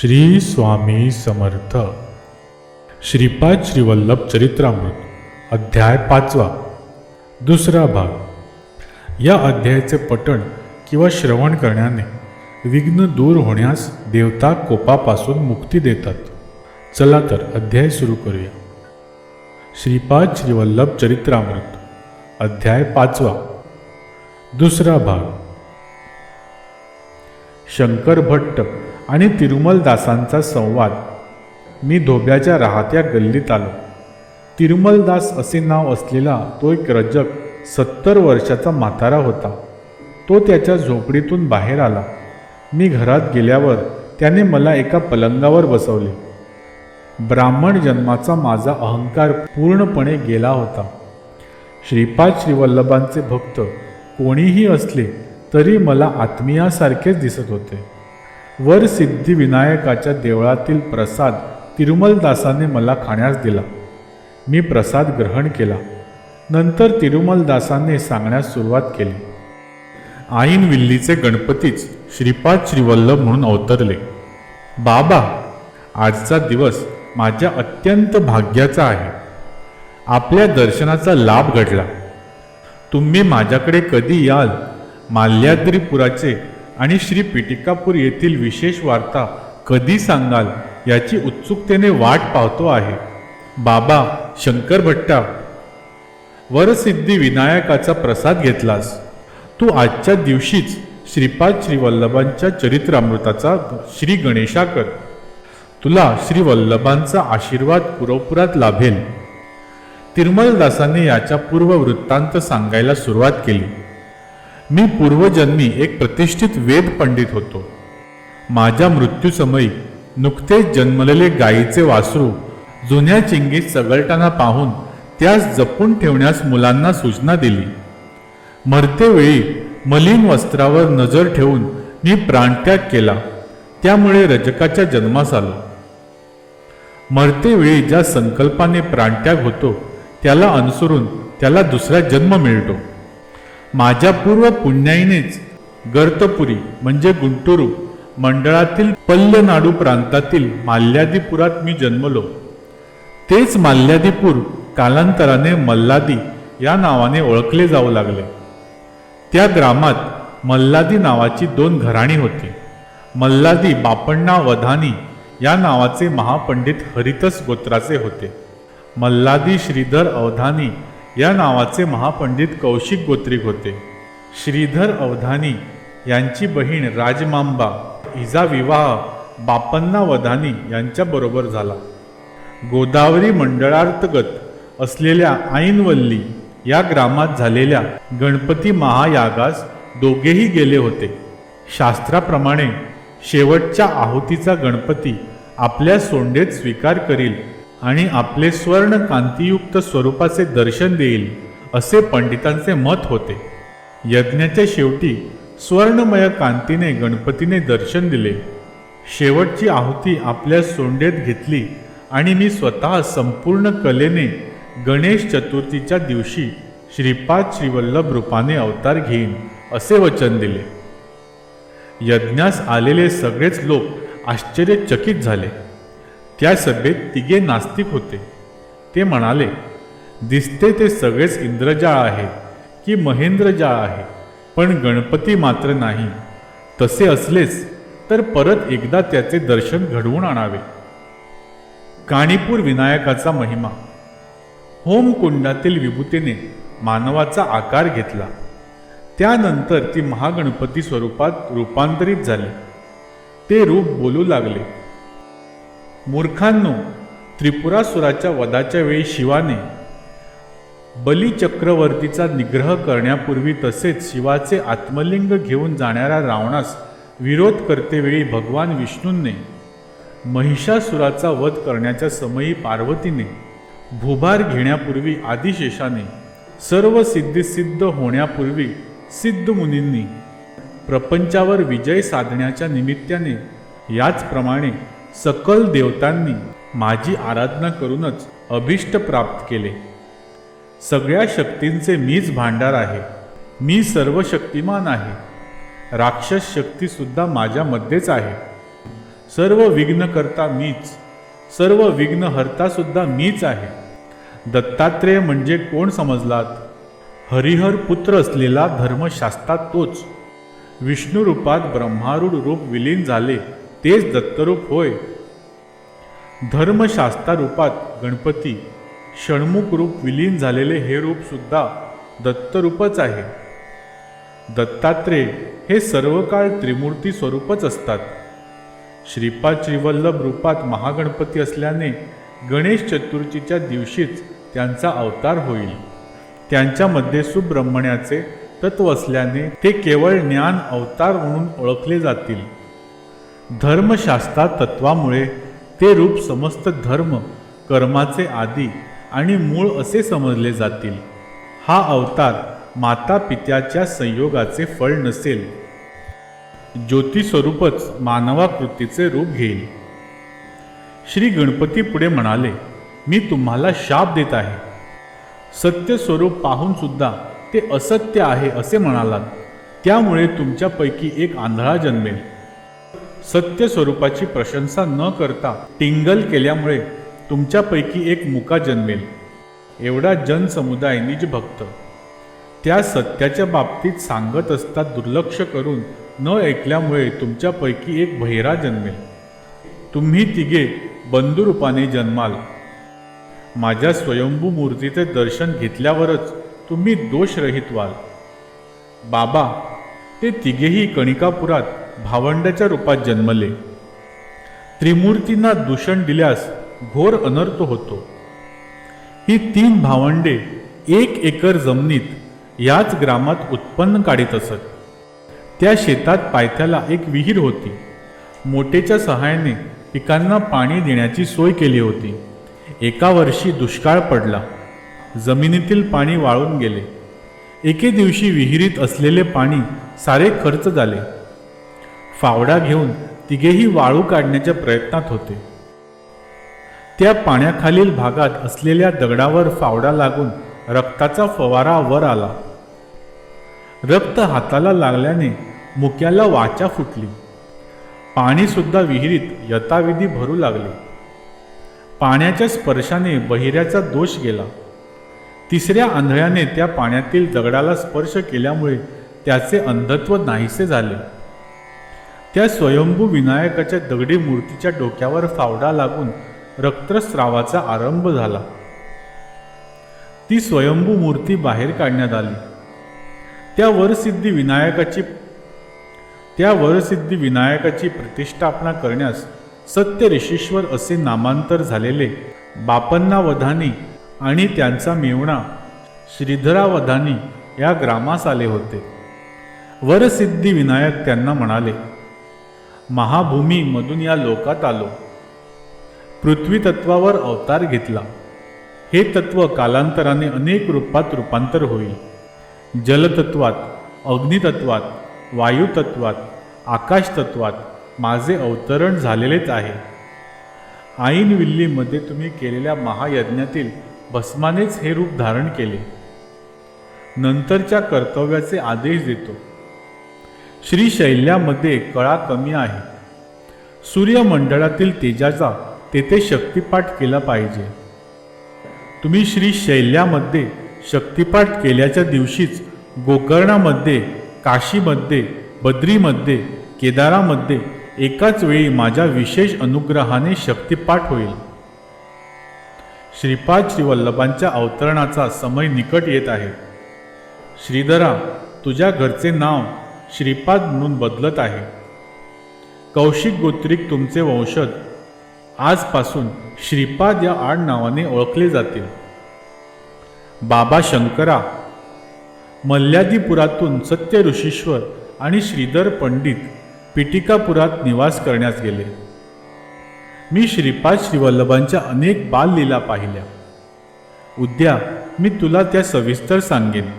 श्री स्वामी समर्थ. श्रीपाद श्रीवल्लभ चरित्रामृत अध्याय पाचवा दुसरा भाग. या अध्यायाचे पठण किंवा श्रवण करण्याने विघ्न दूर होण्यास देवता कोपापासून मुक्ती देतात. चला तर अध्याय सुरू करूया. श्रीपाद श्रीवल्लभ चरित्रामृत अध्याय पाचवा दुसरा भाग. शंकर भट्ट आणि तिरुमलदासांचा संवाद. मी धोब्याच्या राहत्या गल्लीत आलो. तिरुमलदास असे नाव असलेला तो एक रजक सत्तर वर्षाचा म्हातारा होता. तो त्याच्या झोपडीतून बाहेर आला. मी घरात गेल्यावर त्याने मला एका पलंगावर बसवले. ब्राह्मण जन्माचा माझा अहंकार पूर्णपणे गेला होता. श्रीपाद श्रीवल्लभांचे भक्त कोणीही असले तरी मला आत्मीयासारखेच दिसत होते. वर सिद्धिविनायकाच्या देवळातील प्रसाद तिरुमलदासाने मला खाण्यास दिला. मी प्रसाद ग्रहण केला. नंतर तिरुमलदासाने सांगण्यास सुरुवात केली. आईन विल्लीचे गणपतीच श्रीपाद श्रीवल्लभ म्हणून अवतरले. बाबा आजचा दिवस माझ्या अत्यंत भाग्याचा आहे. आपल्या दर्शनाचा लाभ घडला. तुम्ही माझ्याकडे कधी याल? माल्याद्रीपुराचे आणि श्री पिटिकापूर येथील विशेष वार्ता कधी सांगाल याची उत्सुकतेने वाट पाहतो आहे. बाबा शंकर भट्टा वरसिद्धी विनायकाचा प्रसाद घेतलास. तू आजच्या दिवशीच श्रीपाद श्रीवल्लभांच्या चरित्रामृताचा श्री गणेशा कर तुला श्री वल्लभांचा आशीर्वाद पुरोपुरात लाभेल. तिरमलदासांनी याच्या पूर्व वृत्तांत सांगायला सुरुवात केली. मी पूर्वजन्मी एक प्रतिष्ठित वेद पंडित होतो. माझ्या मृत्यूसमयी नुकतेच जन्मलेले गायीचे वासरू जुन्या चिंगीत चगळताना पाहून त्यास जपून ठेवण्यास मुलांना सूचना दिली. मरतेवेळी मलिन वस्त्रावर नजर ठेवून मी प्राणत्याग केला. त्यामुळे रजकाच्या जन्मास आलो. मरतेवेळी ज्या संकल्पाने प्राणत्याग होतो त्याला अनुसरून त्याला दुसरा जन्म मिळतो. माझ्या पूर्व पुण्याईनेच गर्तपुरी म्हणजे गुंटुरू मंडळातील पल्लनाडू प्रांतातील माल्यादीपुरात मी जन्मलो. तेच माल्यादीपूर कालांतराने मल्लादी या नावाने ओळखले जाऊ लागले. त्या ग्रामात मल्लादी नावाची दोन घराणी होती. मल्लादी बापण्णा वधानी या नावाचे महापंडित हरितस गोत्राचे होते. मल्लादी श्रीधर अवधानी या नावाचे महापंडित कौशिक गोत्रिक होते. श्रीधर अवधानी यांची बहीण राजमांबा हिचा विवाह बापन्ना वधानी यांच्याबरोबर झाला. गोदावरी मंडळार्थगत असलेल्या ऐनवल्ली या ग्रामात झालेल्या गणपती महायागास दोघेही गेले होते. शास्त्राप्रमाणे शेवटच्या आहुतीचा गणपती आपल्या सोंडेत स्वीकार करील आणि आपले स्वर्ण कांतीयुक्त स्वरूपाचे दर्शन देईल असे पंडितांचे मत होते. यज्ञाच्या शेवटी स्वर्णमय कांतीने गणपतीने दर्शन दिले. शेवटची आहुती आपल्या सोंडेत घेतली आणि मी स्वतः संपूर्ण कलेने गणेश चतुर्थीच्या दिवशी श्रीपाद श्रीवल्लभ रूपाने अवतार घेईन असे वचन दिले. यज्ञास आलेले सगळेच लोक आश्चर्यचकित झाले. त्या सभेत तिघे नास्तिक होते. ते म्हणाले दिसते ते सगळेच इंद्रजाळ आहे की महेंद्रजाळ आहे पण गणपती मात्र नाही. तसे असलेच तर परत एकदा त्याचे दर्शन घडवून आणावे. काणीपूर विनायकाचा महिमा. होमकुंडातील विभूतीने मानवाचा आकार घेतला. त्यानंतर ती महागणपती स्वरूपात रूपांतरित झाली. ते रूप बोलू लागले. मूर्खांनो त्रिपुरासुराच्या वधाच्या वेळी शिवाने बलिचक्रवर्तीचा निग्रह करण्यापूर्वी तसेच शिवाचे आत्मलिंग घेऊन जाणाऱ्या रावणास विरोध करतेवेळी भगवान विष्णूंनी महिषासुराचा वध करण्याच्या समयी पार्वतीने भूभार घेण्यापूर्वी आदिशेषाने सर्व सिद्धिसिद्ध होण्यापूर्वी सिद्ध मुनींनी प्रपंचावर विजय साधण्याच्या निमित्ताने याचप्रमाणे सकल देवतांनी माझी आराधना करूनच अभिष्ट प्राप्त केले. सगळ्या शक्तींचे मीच भांडार आहे. मी सर्व शक्तिमान आहे. राक्षस शक्तीसुद्धा माझ्यामध्येच आहे. सर्व विघ्न करता मीच सर्व विघ्न हरतासुद्धा मीच आहे. दत्तात्रेय म्हणजे कोण समजलात? हरिहर पुत्र असलेला धर्मशास्त्रात तोच. विष्णू रूपात ब्रह्मारूढ रूप विलीन झाले. तेच दत्तरूप होय. धर्मशास्त्रा रूपात गणपती षण्मुख रूप विलीन झालेले हे रूप सुद्धा दत्तरूपच आहे. दत्तात्रेय हे सर्व काळ त्रिमूर्ती स्वरूपच असतात. श्रीपाद श्रीवल्लभ रूपात महागणपती असल्याने गणेश चतुर्थीच्या दिवशीच त्यांचा अवतार होईल. त्यांच्यामध्ये सुब्रह्मण्याचे तत्व असल्याने ते केवळ ज्ञान अवतार म्हणून ओळखले जातील. धर्मशास्त्रा तत्वामुळे ते रूप समस्त धर्म कर्माचे आदी आणि मूळ असे समजले जातील. हा अवतार माता पित्याच्या संयोगाचे फळ नसेल. ज्योतिस्वरूपच मानवाकृतीचे रूप घेईल. श्री गणपती पुढे म्हणाले मी तुम्हाला शाप देत आहे. सत्य स्वरूप पाहून सुद्धा ते असत्य आहे असे म्हणालात. त्यामुळे तुमच्यापैकी एक आंधळा जन्मेल. सत्य स्वरूपाची प्रशंसा न करता टिंगल केल्यामुळे तुमच्यापैकी एक मुका जन्मेल. एवढा जनसमुदाय निज भक्त. त्या सत्याच्या बाबतीत सांगत असता दुर्लक्ष करून न ऐकल्यामुळे तुमच्यापैकी एक बहिरा जन्मेल. तुम्ही तिघे बंधुरूपाने जन्माल. माझ्या स्वयंभू मूर्तीचे दर्शन घेतल्यावरच तुम्ही दोषरहित व्हाल. बाबा ते तिघेही कणिकापुरात भावंडाच्या रूपात जन्मले. त्रिमूर्तींना दूषण दिल्यास घोर अनर्थ होतो. ही तीन भावंडे एक एकर जमिनीत याच ग्रामात उत्पन्न काढीत असत. त्या शेतात पायथ्याला एक विहीर होती. मोठेच्या सहाय्याने पिकांना पाणी देण्याची सोय केली होती. एका वर्षी दुष्काळ पडला. जमिनीतील पाणी वाळून गेले. एके दिवशी विहिरीत असलेले पाणी सारे खर्च झाले. फावडा घेऊन तिघेही वाळू काढण्याच्या प्रयत्नात होते. त्या पाण्याखालील भागात असलेल्या दगडावर फावडा लागून रक्ताचा फवारा वर आला. रक्त हाताला लागल्याने मुक्याला वाचा फुटली. पाणीसुद्धा विहिरीत यथाविधी भरू लागले. पाण्याच्या स्पर्शाने बहिऱ्याचा दोष गेला. तिसऱ्या आंधळ्याने त्या पाण्यातील दगडाला स्पर्श केल्यामुळे त्याचे अंधत्व नाहीसे झाले. त्या स्वयंभू विनायकाच्या दगडी मूर्तीच्या डोक्यावर फावडा लागून रक्तस्रावाचा आरंभ झाला. ती स्वयंभू मूर्ती बाहेर काढण्यात आली. त्या वरसिद्धी विनायकाची त्या वरसिद्धी विनायकाची प्रतिष्ठापना करण्यास सत्य ऋषीश्वर असे नामांतर झालेले बापन्नावधानी आणि त्यांचा मेवणा श्रीधरावधानी या ग्रामास आले होते. वरसिद्धी विनायक त्यांना म्हणाले महाभूमीमधून या लोकात आलो. पृथ्वी तत्वावर अवतार घेतला. हे तत्व कालांतराने अनेक रूपात रूपांतर होईल. जलतत्वात अग्नितत्वात वायुतत्वात आकाशतत्वात माझे अवतरण झालेलेच आहे. आईन विल्लीमध्ये तुम्ही केलेल्या महायज्ञातील भस्मानेच हे रूप धारण केले. नंतरच्या कर्तव्याचे आदेश देतो. श्रीशैल्यामध्ये कळा कमी आहे. सूर्यमंडळातील तेजाचा तेथे शक्तिपाठ केला पाहिजे. तुम्ही श्रीशैल्यामध्ये शक्तिपाठ केल्याच्या दिवशीच गोकर्णामध्ये काशीमध्ये बद्रीमध्ये केदारामध्ये एकाच वेळी माझ्या विशेष अनुग्रहाने शक्तिपाठ होईल. श्रीपाद श्रीवल्लभांच्या अवतरणाचा समय निकट येत आहे. श्रीधरा तुझ्या घरचे नाव श्रीपाद म्हणून बदलत आहे. कौशिक गोत्रिक तुमचे वंशज आजपासून श्रीपाद या आड नावाने ओळखले जातील. बाबा शंकरा मल्ल्यादीपुरातून सत्य ऋषीश्वर आणि श्रीधर पंडित पिटिकापुरात निवास करण्यास गेले. मी श्रीपाद श्रीवल्लभांच्या अनेक बाललीला पाहिल्या. उद्या मी तुला त्या सविस्तर सांगेन.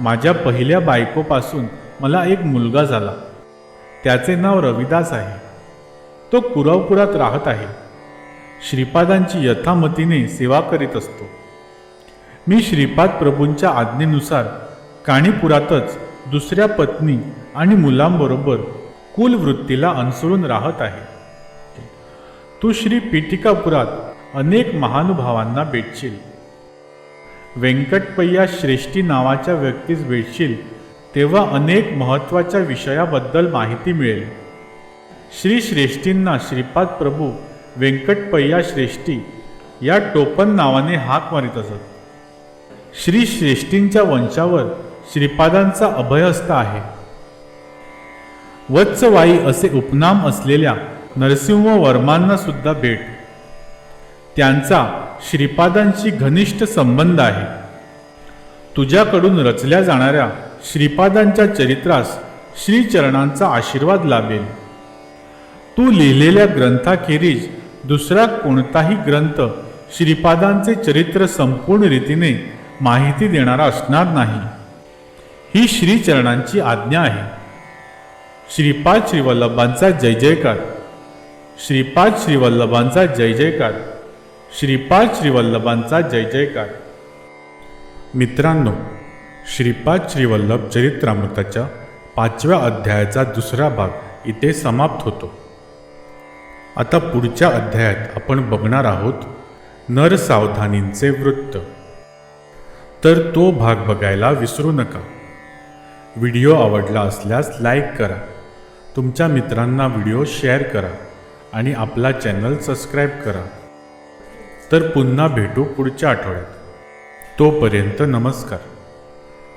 माझ्या पहिल्या बायकोपासून मला एक मुलगा झाला. त्याचे नाव रविदास आहे. तो कुरावपुरात राहत आहे. श्रीपादांची यथामतीने सेवा करीत असतो. मी श्रीपाद प्रभूंच्या आज्ञेनुसार काणीपुरातच दुसऱ्या पत्नी आणि मुलांबरोबर कुलवृत्तीला अनसळून राहत आहे. तू श्री पीठिकापुरात अनेक महानुभावांना भेटशील. व्यंकटपय्या श्रेष्ठी नावाच्या व्यक्तीस भेटशील तेव्हा अनेक महत्त्वाच्या विषयाबद्दल माहिती मिळेल. श्री श्रेष्ठींना श्रीपाद प्रभू व्यंकटपय्या श्रेष्ठी या टोपण नावाने हाक मारित असत. श्री श्रेष्ठींच्या वंशावर श्रीपादांचा अभयहस्त आहे. वत्सवाई असे उपनाम असलेल्या नरसिंह वर्मांना सुद्धा भेट. त्यांचा श्रीपादांशी घनिष्ठ संबंध आहे. तुझ्याकडून रचल्या जाणाऱ्या श्रीपादांच्या चरित्रास श्रीचरणांचा आशीर्वाद लाभेल. तू लिहिलेल्या ग्रंथाखेरीज दुसरा कोणताही ग्रंथ श्रीपादांचे चरित्र संपूर्ण रीतीने माहिती देणारा असणार नाही. ही श्रीचरणांची आज्ञा आहे. श्रीपाद श्रीवल्लभांचा जय जयकार. श्रीपाद श्रीवल्लभांचा जय जयकार. श्रीपाद श्रीवल्लभांचा जय जयकार. मित्रांनो श्रीपाद श्रीवल्लभ चरित्रामृताच्या पाचव्या अध्यायाचा दुसरा भाग इथे समाप्त होतो. आता पुढच्या अध्यायात आपण बघणार आहोत नरसावधानींचे वृत्त. तर तो भाग बघायला विसरू नका. व्हिडिओ आवडला असल्यास लाईक करा. तुमच्या मित्रांना व्हिडिओ शेअर करा आणि आपला चॅनल सबस्क्राईब करा. तर पुन्हा भेटू पुढच्या आठवड्यात. तोपर्यंत नमस्कार.